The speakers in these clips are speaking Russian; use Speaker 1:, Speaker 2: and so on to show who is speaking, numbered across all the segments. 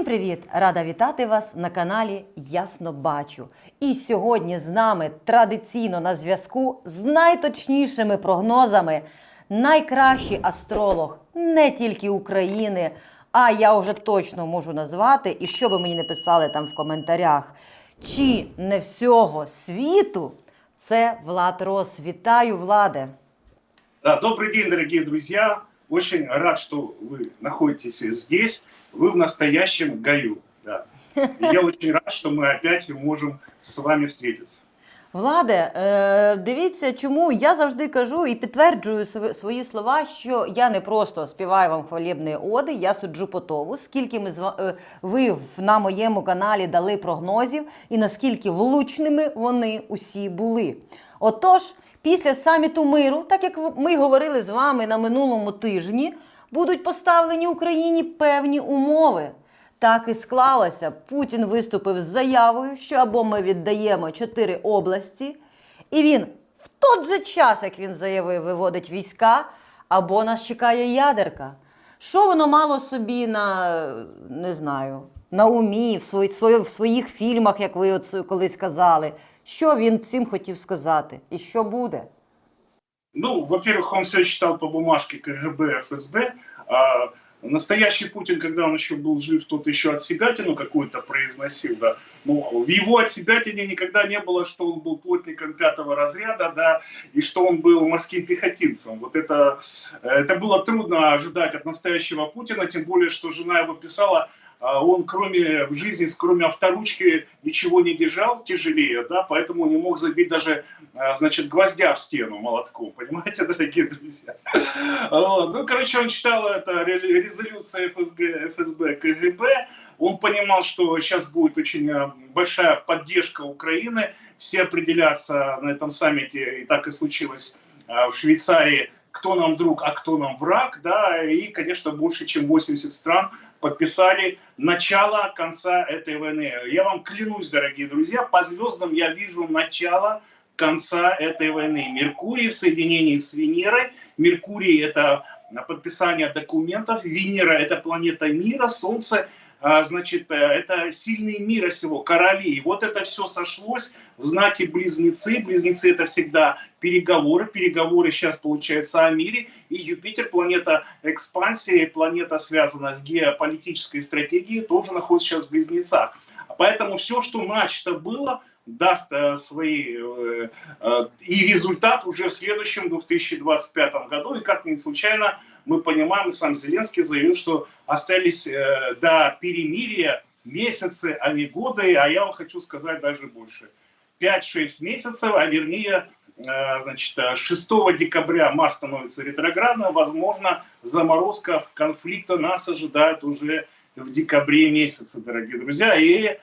Speaker 1: Всім привіт! Рада вітати вас на каналі Ясно Бачу. І сьогодні з нами традиційно на зв'язку з найточнішими прогнозами найкращий астролог не тільки України, а я вже точно можу назвати, і що би мені не писали там в коментарях, чи не всього світу, це Влад Рос. Вітаю, Владе!
Speaker 2: Да, добрый день, дорогие друзья. Очень рад, что вы находитесь здесь. Вы в настоящем гаю. Да. И я очень рад, что мы опять можем с вами встретиться.
Speaker 1: Владе, е, дивіться, чому я завжди кажу і підтверджую свої слова, що я не просто співаю вам хвалібні оди, я суджу по тому, скільки ми е, ви на моєму каналі дали прогнозів і наскільки влучними вони усі були. Отож, після саміту миру, так як ми говорили з вами на минулому тижні, будуть поставлені Україні певні умови. Так і склалося. Путін виступив з заявою, що або ми віддаємо чотири області, і він в той же час, як він заявив, виводить війська, або нас чекає ядерка. Що воно мало собі на не знаю, на умі, в, свої, своє- в своїх фільмах, як ви от колись казали? Що він цим хотів сказати? І що буде?
Speaker 2: Ну, во-первых, он все читал по бумажке КГБ, ФСБ. А настоящий Путин, когда он еще был жив, тот еще от себятину какую-то произносил, да. Ну, в его от себятине никогда не было, что он был плотником пятого разряда, да, и что он был морским пехотинцем. Вот это, это было трудно ожидать от настоящего Путина, тем более, что жена его писала, он кроме в жизни, кроме авторучки, ничего не держал тяжелее, да, поэтому не мог забить даже, а, значит, гвоздя в стену молотком, понимаете, дорогие друзья. Ну, короче, он читал это ре- резолюция ФСГ, ФСБ, КГБ, он понимал, что сейчас будет очень э, большая поддержка Украины, все определятся на этом саммите, и так и случилось в Швейцарии, кто нам друг, а кто нам враг, да, и, конечно, больше, чем 80 стран подписали начало конца этой войны. Я вам клянусь, дорогие друзья, по звездам я вижу начало конца этой войны. Меркурий в соединении с Венерой. Меркурий – это подписание документов. Венера – это планета мира. Солнце значит, э, это сильные мира сего, короли. И вот это все сошлось в знаке близнецы. Близнецы это всегда переговоры. Переговоры сейчас получается о мире. И Юпитер, планета экспансии, планета, связанная с геополитической стратегией, тоже находится сейчас в близнецах. Поэтому все, что начато было, даст э, свои э, э, и результат уже в следующем 2025 году. И как ни случайно, мы понимаем, и сам Зеленский заявил, что остались до перемирия месяцы, а не годы, а я вам хочу сказать даже больше. 5-6 месяцев, а вернее, значит, э, 6 декабря Марс становится ретроградным, возможно, заморозка конфликта нас ожидает уже в декабре месяце, дорогие друзья. И,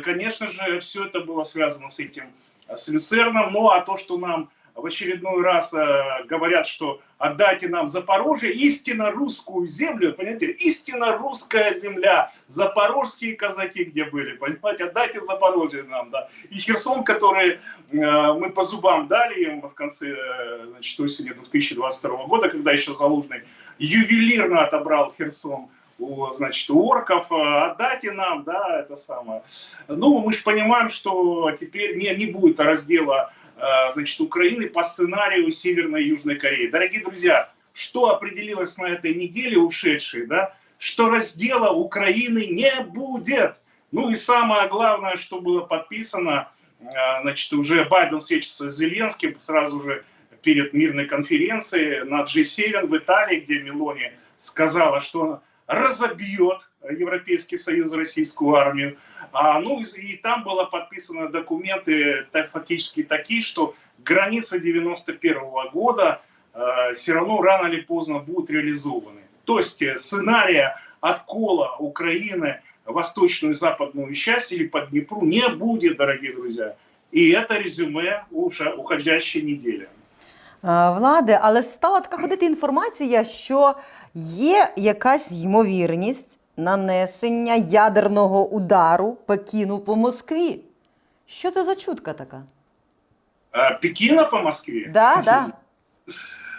Speaker 2: конечно же, все это было связано с этим, э, с Люцерном. Ну, а то, что нам в очередной раз э, говорят, что отдайте нам Запорожье, истинно русскую землю, понимаете, истинно русская земля, запорожские казаки где были, понимаете, отдайте Запорожье нам, да. И Херсон, который мы по зубам дали им в конце, э, значит, осени 2022 года, когда еще Залужный ювелирно отобрал Херсон у, значит, у орков, э, отдайте нам, да, это самое. Ну, мы же понимаем, что теперь не, не будет раздела э, значит, Украины по сценарию Северной и Южной Кореи. Дорогие друзья, что определилось на этой неделе ушедшей, да, что раздела Украины не будет. Ну и самое главное, что было подписано, э, значит, уже Байден встретится с Зеленским сразу же перед мирной конференцией на G7 в Италии, где Мелони сказала, что разобьет Европейский Союз российскую армию. А, ну и, там было подписаны документы так, фактически такие, что граница 91 года э, все равно рано или поздно будут реализованы. То есть э, сценария откола Украины восточную и западную часть или по Днепру не будет, дорогие друзья. И это резюме уша- уходящей недели.
Speaker 1: Е, Владе, але стала така ходити інформація, що є якась ймовірність нанесення ядерного удару Пекіну по Москві. Що це за чутка така?
Speaker 2: А, Пекина по Москве?
Speaker 1: Да, да.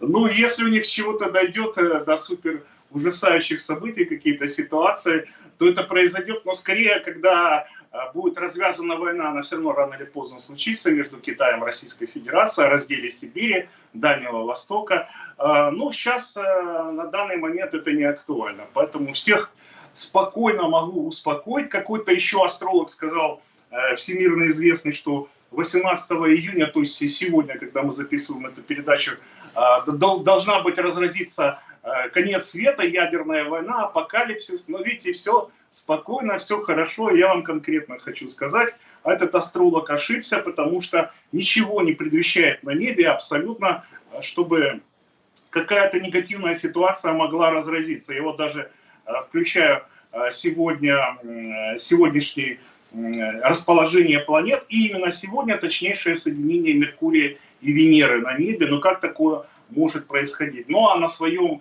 Speaker 2: Ну, если у них чего-то дойдет э, до супер ужасающих событий, какие-то ситуации, то это произойдет, но скорее, когда а, будет развязана война, она все равно рано или поздно случится между Китаем и Российской Федерацией о разделе Сибири, Дальнего Востока. А, Ну, сейчас на данный момент это не актуально, поэтому всех спокойно могу успокоить. Какой-то еще астролог сказал, э, всемирно известный, что 18 июня, то есть сегодня, когда мы записываем эту передачу, а, дол- должна быть разразиться конец света, ядерная война, апокалипсис. Но видите, все спокойно, все хорошо. Я вам конкретно хочу сказать, этот астролог ошибся, потому что ничего не предвещает на небе абсолютно, э, чтобы какая-то негативная ситуация могла разразиться. Я вот даже э, включаю э, сегодня, сегодняшний расположение планет, и именно сегодня точнейшее соединение Меркурия и Венеры на небе. Но как такое может происходить? Ну а на своем э,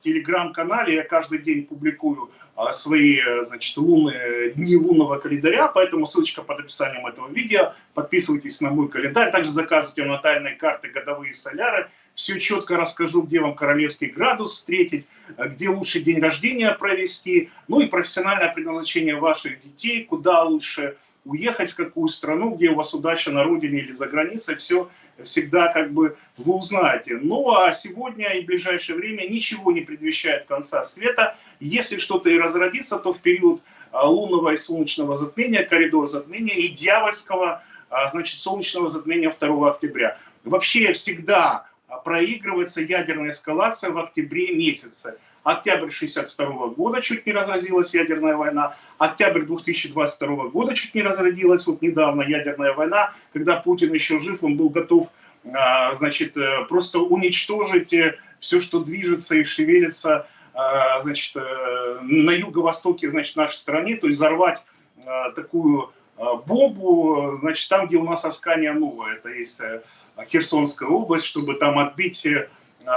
Speaker 2: телеграм-канале я каждый день публикую э, свои э, значит, лунные, дни лунного календаря, поэтому ссылочка под описанием этого видео. Подписывайтесь на мой календарь, также заказывайте натальные карты, годовые соляры. Все четко расскажу, где вам королевский градус встретить, э, где лучше день рождения провести, ну и профессиональное предназначение ваших детей, куда лучше уехать, в какую страну, где у вас удача на родине или за границей, все всегда как бы вы узнаете. Ну а сегодня и в ближайшее время ничего не предвещает конца света. Если что-то и разродится, то в период а, лунного и солнечного затмения, коридор затмения и дьявольского, а, значит, солнечного затмения 2 октября. Вообще всегда а, проигрывается ядерная эскалация в октябре месяце. Октябрь 62 года чуть не разразилась ядерная война. Октябрь 2022 года чуть не разродилась вот недавно ядерная война, когда Путин еще жив, он был готов а, значит, э, просто уничтожить все, что движется и шевелится а, значит, э, на юго-востоке значит, нашей страны, то есть взорвать а, такую бомбу, значит, там, где у нас Аскания Нова, это есть э, Херсонская область, чтобы там отбить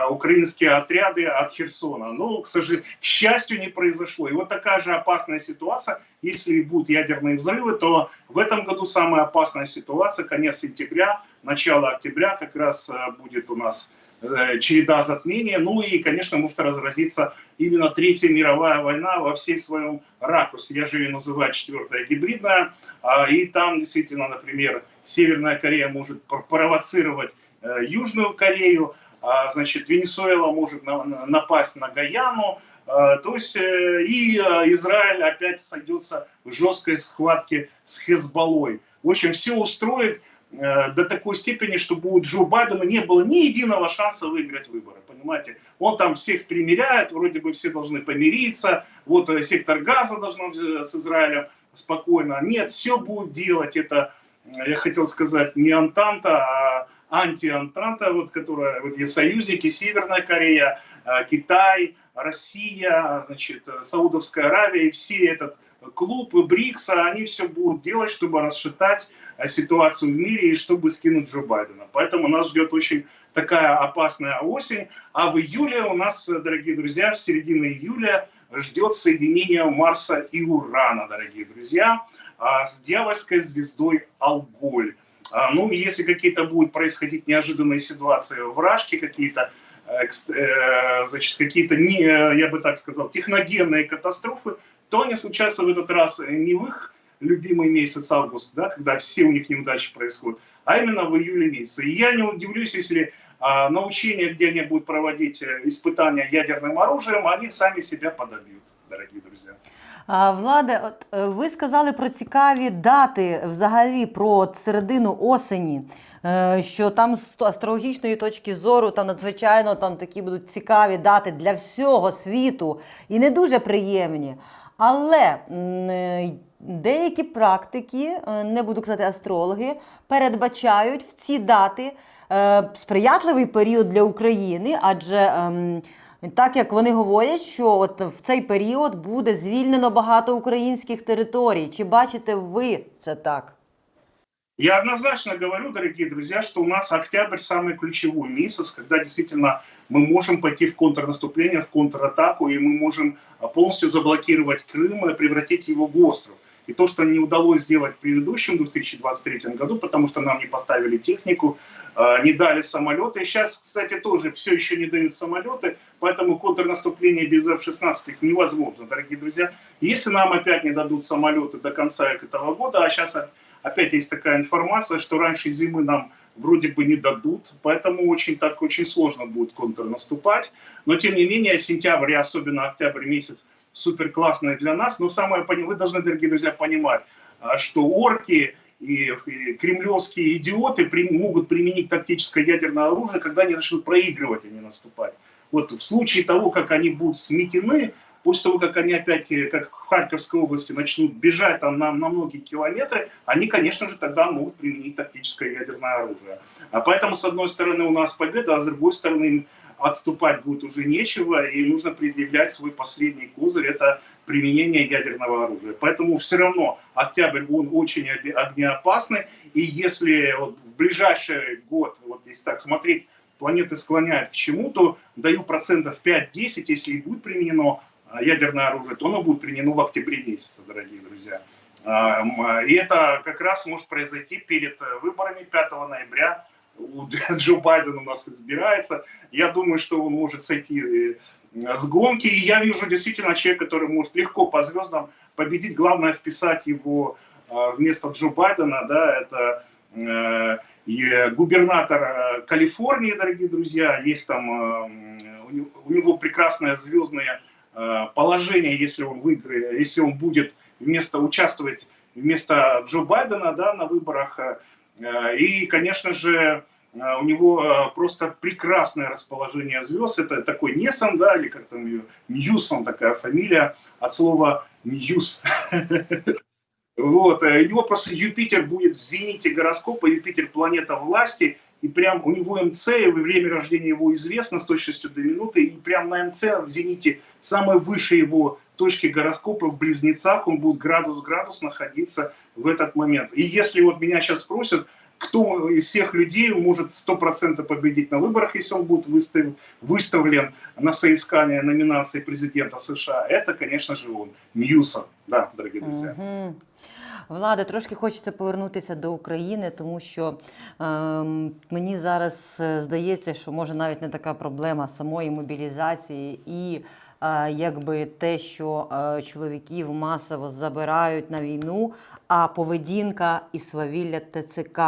Speaker 2: украинские отряды от Херсона. Но, к сожалению, к счастью, не произошло. И вот такая же опасная ситуация, если будут ядерные взрывы, то в этом году самая опасная ситуация, конец сентября, начало октября, как раз будет у нас череда затмения. Ну и, конечно, может разразиться именно Третья мировая война во всей своем ракурсе. Я же ее называю четвертая гибридная. И там действительно, например, Северная Корея может провоцировать Южную Корею, а, значит, Венесуэла может напасть на Гаяну, а, то есть э, и а, Израиль опять сойдется в жесткой схватке с Хезболой. В общем, все устроит э, до такой степени, чтобы у Джо Байдена не было ни единого шанса выиграть выборы, понимаете? Он там всех примиряет, вроде бы все должны помириться, вот э, сектор газа должен с Израилем спокойно. Нет, все будет делать это, я хотел сказать, не Антанта, а антиантанта, вот, которая, вот есть союзники, Северная Корея, э, Китай, Россия, значит, Саудовская Аравия, и все этот клуб БРИКСа, они все будут делать, чтобы расшатать э, ситуацию в мире и чтобы скинуть Джо Байдена. Поэтому нас ждет очень такая опасная осень. А в июле у нас, дорогие друзья, в середине июля ждет соединение Марса и Урана, дорогие друзья, с дьявольской звездой Алголь. А, ну, если какие-то будут происходить неожиданные ситуации, вражки какие-то, э, э, значит, какие-то, не, я бы так сказал, техногенные катастрофы, то они случаются в этот раз не в их любимый месяц август, да, когда все у них неудачи происходят, а именно в июле месяце. И я не удивлюсь, если а, на учения, где они будут проводить э, испытания ядерным оружием, они сами себя подобьют, дорогие друзья.
Speaker 1: Владе, от е, ви сказали про цікаві дати взагалі про середину осені, е, що там з астрологічної точки зору там надзвичайно там такі будуть цікаві дати для всього світу і не дуже приємні. Але е, деякі практики, не буду казати астрологи, передбачають в ці дати сприятливий період для України, адже ем, так як вони говорять, що от в цей період буде звільнено багато українських територій. Чи бачите ви це так?
Speaker 2: Я однозначно говорю, дорогие друзья, что у нас октябрь самый ключевой месяц, когда действительно мы можем пойти в контрнаступление, в контратаку, и мы можем полностью заблокировать Крым и превратить его в остров. И то, что не удалось сделать в предыдущем 2023 году, потому что нам не поставили технику, э, не дали самолеты. Сейчас, кстати, тоже все еще не дают самолеты, поэтому контрнаступление без F-16 невозможно, дорогие друзья. Если нам опять не дадут самолеты до конца этого года, а сейчас опять есть такая информация, что раньше зимы нам вроде бы не дадут, поэтому очень так очень сложно будет контрнаступать. Но тем не менее, сентябрь и особенно октябрь месяц супер классный для нас. Но самое вы должны, дорогие друзья, понимать, а, что орки и, кремлевские идиоты могут применить тактическое ядерное оружие, когда они начнут проигрывать, а не наступать. Вот в случае того, как они будут сметены, после того, как они опять, э, как в Харьковской области, начнут бежать там на, на многие километры, они, конечно же, тогда могут применить тактическое ядерное оружие. А поэтому, с одной стороны, у нас победа, а с другой стороны, отступать будет уже нечего, и нужно предъявлять свой последний козырь, это применение ядерного оружия. Поэтому все равно октябрь, он очень огнеопасный, и если вот в ближайший год, вот если так смотреть, планеты склоняют к чему, то даю процентов 5-10, если и будет применено а, ядерное оружие, то оно будет применено в октябре месяце, дорогие друзья. И это как раз может произойти перед э, выборами 5 ноября. Джо Байдена у нас избирается. Я думаю, что он может сойти э, с гонки. И я вижу действительно человека, который может легко по звездам победить. Главное вписать его а, вместо Джо Байдена. Да, это э, губернатор Калифорнии, дорогие друзья. Есть там, у него прекрасная звездная Э, положение, если он выиграет, если он будет вместо участвовать вместо Джо Байдена да, на выборах. Э, и, конечно же, э, у него просто прекрасное расположение звезд. Это такой Несон, да, или как там ее, Ньюсон такая фамилия, от слова Ньюс. Вот, у него просто Юпитер будет в зените гороскопа, Юпитер планета власти, и прям у него МЦ, и время рождения его известно с точностью до минуты, и прям на МЦ в зените самой выше его точки гороскопа в Близнецах, он будет градус-градус находиться в этот момент. И если вот меня сейчас спросят, кто из всех людей может 100% победить на выборах, если он будет выставлен, выставлен на соискание номинации президента США, это, конечно же, он, Ньюсон. Да, дорогие друзья.
Speaker 1: Угу. Влади, трошки хочеться повернутися до України, тому що е, мені зараз е, здається, що може навіть не така проблема самої мобілізації і е, якби те, що е, чоловіків масово забирають на війну, а поведінка і свавілля ТЦК.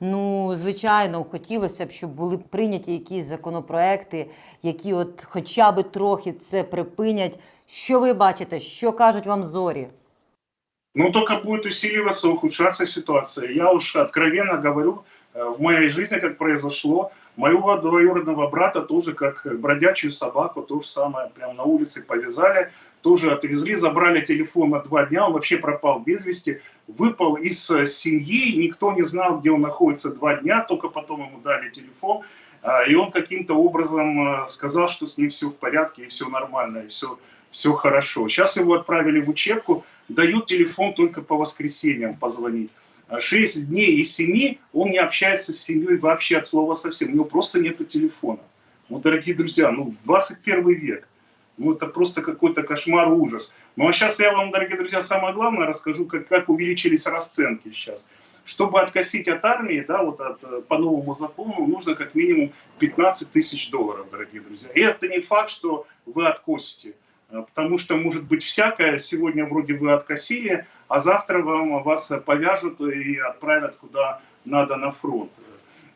Speaker 1: Ну, звичайно, хотілося б, щоб були прийняті якісь законопроекти, які, от, хоча б трохи це припинять. Що ви бачите, що кажуть вам зорі?
Speaker 2: Ну, только будет усиливаться, ухудшаться ситуация. Я уж откровенно говорю, в моей жизни, как произошло, моего двоюродного брата тоже как бродячую собаку, то же самое, прям на улице повязали, тоже отвезли, забрали телефон на два дня, он вообще пропал без вести, выпал из э, семьи, никто не знал, где он находится два дня, только потом ему дали телефон, а, и он каким-то образом э, сказал, что с ним все в порядке, и все нормально, и все, все хорошо. Сейчас его отправили в учебку, дают телефон только по воскресеньям позвонить. А шесть дней из семи он не общается с семьей вообще от слова совсем. У него просто нет телефона. Вот, дорогие друзья, ну, 21 век. Ну, это просто какой-то кошмар, ужас. Ну, а сейчас я вам, дорогие друзья, самое главное расскажу, как, как увеличились расценки сейчас. Чтобы откосить от армии, да, вот от, по новому закону, нужно как минимум 15 тысяч долларов, дорогие друзья. И это не факт, что вы откосите. Э, потому что может быть всякое. Сегодня вроде вы откосили, а завтра вам, вас повяжут и отправят куда надо на фронт.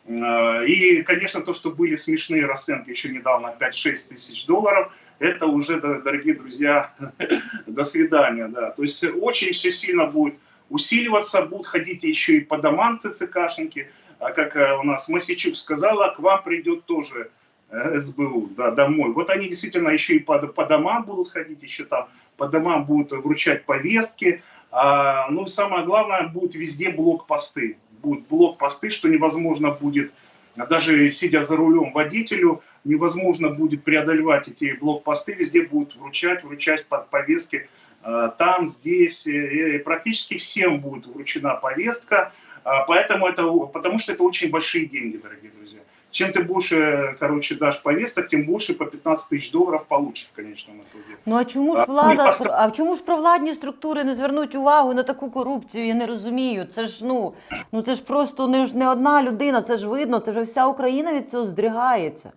Speaker 2: Э, и, конечно, то, что были смешные расценки еще недавно 5-6 тысяч долларов, это уже, дорогие друзья, до свидания. Да. То есть очень все сильно будет усиливаться, будут ходить еще и по домам ЦЦКшники. А как э, у нас Масичук сказала, к вам придет тоже СБУ да, домой. Вот они действительно еще и по, по домам будут ходить, еще там по домам будут вручать повестки. А, ну и самое главное, будут везде блокпосты. Будут блокпосты, что невозможно будет, даже сидя за рулем водителю, невозможно будет преодолевать эти блокпосты, везде будут вручать, вручать повестки а, там, здесь. И практически всем будет вручена повестка, а, поэтому это, потому что это очень большие деньги, дорогие друзья. чем ты больше, короче, дашь повесток, тем больше по 15 тысяч долларов получишь в конечном итоге.
Speaker 1: Ну а чому ж
Speaker 2: А, ну, і
Speaker 1: влада
Speaker 2: поста-
Speaker 1: а чому ж провладні структури не звернуть увагу на таку корупцію? Я не розумію. Це ж ну ну це ж просто не ж не одна людина, це ж видно, це ж вся Україна від цього здригається.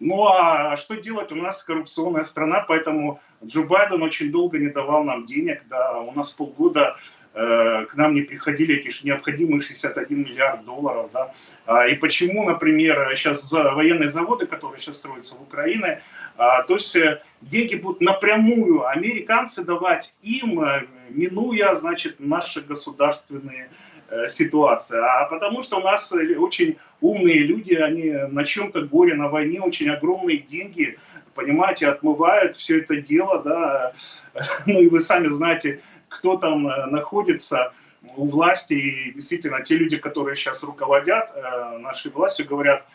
Speaker 2: Ну а что делать? У нас коррупционная страна, поэтому Джо Байден очень долго не давал нам денег. Да, у нас полгода э, к нам не приходили эти необходимые 61 миллиард долларов. Да. А, и почему, например, сейчас военные заводы, которые сейчас строятся в Украине, а, то есть э, деньги будут напрямую американцы давать им, э, минуя, значит, наши государственные э, ситуации. А потому что у нас э, очень умные люди, они на чем-то горе, на войне очень огромные деньги, понимаете, отмывают все это дело, да. Ну и вы сами знаете, кто там э, находится у власти, и действительно те люди, которые сейчас руководят э, нашей властью, говорят,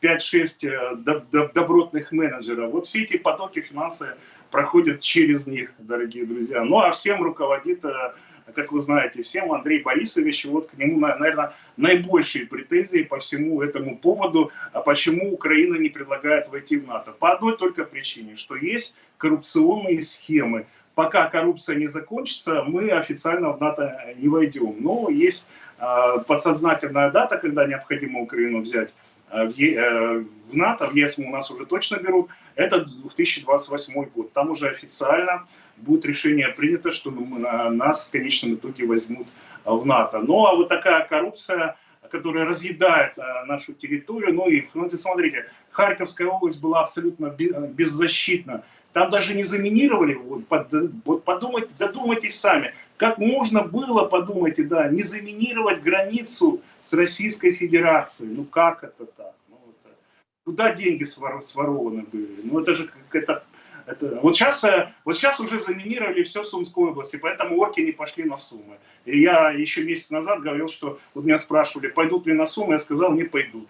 Speaker 2: 5-6 э, доб- доб- добротных менеджеров. Вот все эти потоки финансы проходят через них, дорогие друзья. Ну а всем руководит, как вы знаете, всем Андрей Борисович. Вот к нему, наверное, наибольшие претензии по всему этому поводу, а почему Украина не предлагает войти в НАТО. По одной только причине, что есть коррупционные схемы. Пока коррупция не закончится, мы официально в НАТО не войдем. Но есть э, подсознательная дата, когда необходимо Украину взять в, Е- э, в НАТО, в ЕС у нас уже точно берут, это 2028 год. Там уже официально будет решение принято, что на- нас в конечном итоге возьмут э, в НАТО. Ну а вот такая коррупция, которая разъедает нашу территорию, ну и ну, смотрите, Харьковская область была абсолютно бе- беззащитна. Там даже не заминировали, вот, под- вот подумайте, додумайтесь сами, как можно было, подумайте, да, не заминировать границу с Российской Федерацией. Ну как это так? Ну, это- куда деньги свор- сворованы были? Ну это же какая-то... Это, вот, сейчас, э, вот сейчас уже заминировали все в Сумской области, поэтому орки не пошли на Сумы. И я еще месяц назад говорил, что вот меня спрашивали, пойдут ли на Сумы, я сказал, не пойдут.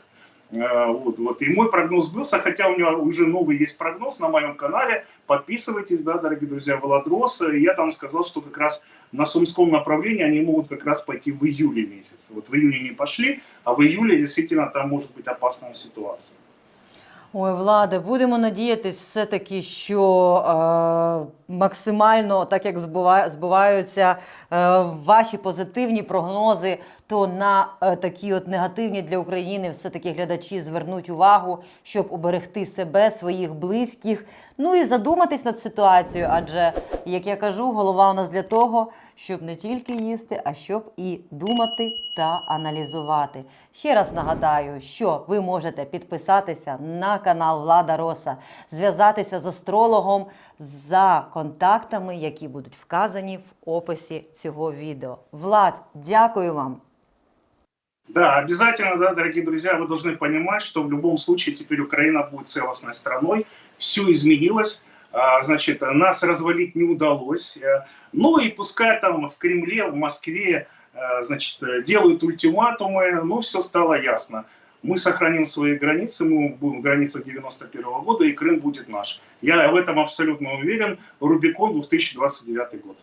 Speaker 2: Э, Вот, вот. И мой прогноз сбылся, хотя у меня уже новый есть прогноз на моем канале. Подписывайтесь, да, дорогие друзья, Володрос. Я там сказал, что как раз на Сумском направлении они могут как раз пойти в июле месяце. Вот в июне не пошли, а в июле действительно там может быть опасная ситуация.
Speaker 1: Ой, Владе, будемо надіятись все-таки, що е, максимально, так як збува- збуваються е, ваші позитивні прогнози, то на е, такі от негативні для України все-таки глядачі звернуть увагу, щоб уберегти себе, своїх близьких. Ну і задуматись над ситуацією, адже, як я кажу, голова у нас для того, щоб не тільки їсти, а щоб і думати та аналізувати. Ще раз нагадаю, що ви можете підписатися на канал Влада Роса, зв'язатися з астрологом за контактами, які будуть вказані в описі цього відео. Влад, дякую вам.
Speaker 2: Да, обязательно, да, дорогие друзья, вы должны понимать, что в любом случае теперь Украина будет целостной страной, все изменилось, значит, нас развалить не удалось. Э, Ну и пускай там в Кремле, в Москве, э, значит, э, делают ультиматумы, ну все стало ясно. Мы сохраним свои границы, мы будем в границах 91 года, и Крым будет наш. Я в этом абсолютно уверен. Рубикон 2029 год.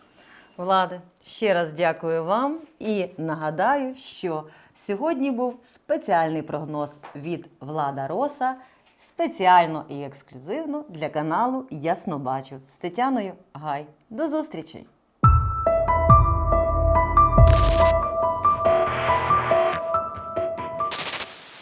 Speaker 1: Владе, ще раз дякую вам і нагадаю, що сьогодні був спеціальний прогноз від Влада Роса, спеціально і ексклюзивно для каналу Ясно Бачу з Тетяною Гай. До зустрічі!